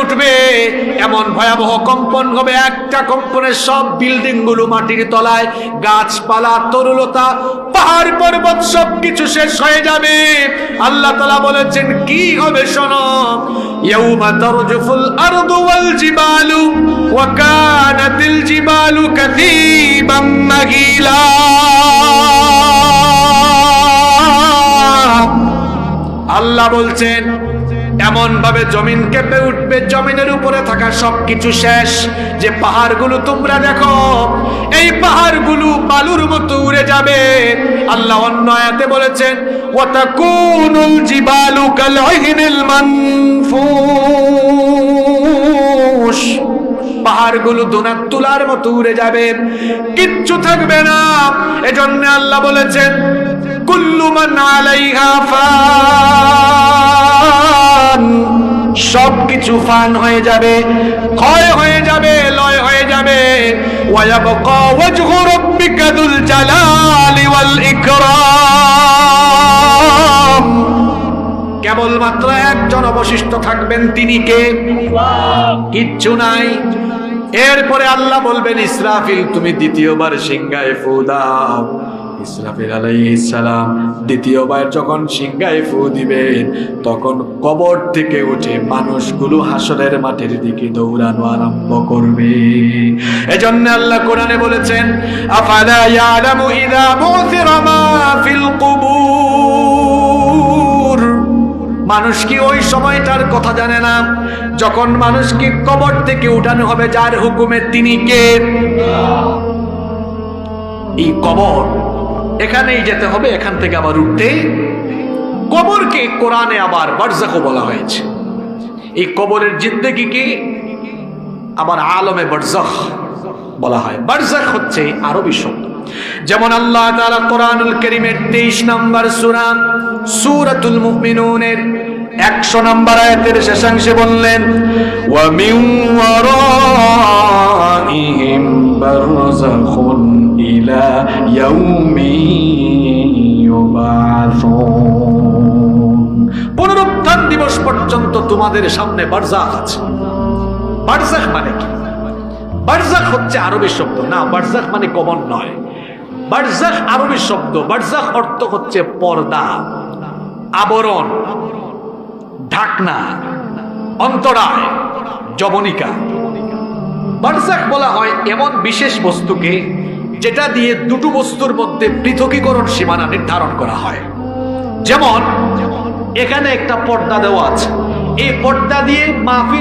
উঠবে। এমন ভয়াবহ কম্পন হবে। একটা কম্পনের সব বিল্ডিংগুলো মাটির তলায়, গাছপালা, তরুলতা, পাহাড় পর্বত সব কিছু শেষ হয়ে যাবে। আল্লাহ তালা বলেছেন, কি হবে শোনো? আল্লাহ বলছেন এমন ভাবে জমিন কেঁপে উঠবে, জমিনের উপরে থাকা সবকিছু শেষ। যে পাহাড়গুলো তোমরা দেখো, এই পাহাড়গুলো বালুর মতো উড়ে যাবে। আল্লাহ অন্য আয়াতে বলেছেন, ওয়াতাকুনুল জিবালু কালহিনিল পাহাড়গুলো দোনার তুলার মতো উড়ে যাবে। কিচ্ছু থাকবে না। এজন্য আল্লাহ বলেছেন, কুল্লু মান আলাইহা ফান সবকিছু ফান হয়ে যাবে, ক্ষয় হয়ে যাবে, লয় হয়ে যাবে। ওয়ায়াবকা ওয়াজহু রাব্বিকা জালালি ওয়াল ইকরাম। কেবলমাত্র একজন অবশিষ্ট থাকবেন তিনি কে? কিচ্ছু নাই। এরপরে আল্লাহ বলবেন, ইসরাফিল, তুমি দ্বিতীয়বার সিংহায় ফু দাও। ইসরাফিল সালাম দ্বিতীয়বার যখন সিংহায় ফু দিবেন, তখন কবর থেকে উঠে মানুষগুলো হাসরের মাঠের দিকে দৌড়ানো আরম্ভ করবে। এজন্য আল্লাহ কোরআনে বলেছেন, আফালা ইয়ালামু ইযা বুসিরা মা ফিল কুবুর? মানুষ কি ওই সময়টার কথা জানে না? যখন মানুষকে কবর থেকে উঠানো হবে, যার হুকুমে তিনি কে? এই কবর। এখানেই যেতে হবে, এখান থেকে আবার উঠতে। কবরকে কোরআনে আবার বারজাকো বলা হয়েছে। এই কবরের জিন্দগিকে আবার আলমে বারজাখ বলা হয়। বারজাখ হচ্ছে আরবি শব্দ। যেমন আল্লাহ তাআলা কোরআনুল কারীমের 23 নম্বর সূরা, সূরাতুল মুমিনুনের 100 নম্বর আয়াতের শেষাংশে বললেন, ওয়া মিন ওয়ারাইহিম বারযাখুন ইলা ইয়াউমি দিবস পর্যন্ত তোমাদের সামনে বারজাখ আছে। বারজাখ মানে কি? বারজাখ হচ্ছে আরবি শব্দ। না বারজাখ মানে কমন নয়। বারজাখ আরবি শব্দ। বারজাখ অর্থ হচ্ছে পর্দা, আবরণ, ঢাকনা, অন্তরায় জবনিকা বারজাখ বলা হয় এমন বিশেষ বস্তুকে যেটা দিয়ে দুটো বস্তুর মধ্যে পৃথকীকরণ সীমানা নির্ধারণ করা হয়। যেমন এখানে একটা পর্দা দেওয়া আছে। এই পর্দা দিয়ে মাহফিলে